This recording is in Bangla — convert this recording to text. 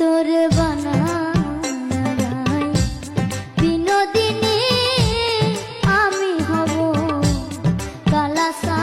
তোর বানাই। বিনোদিনী আমি হব কালাসা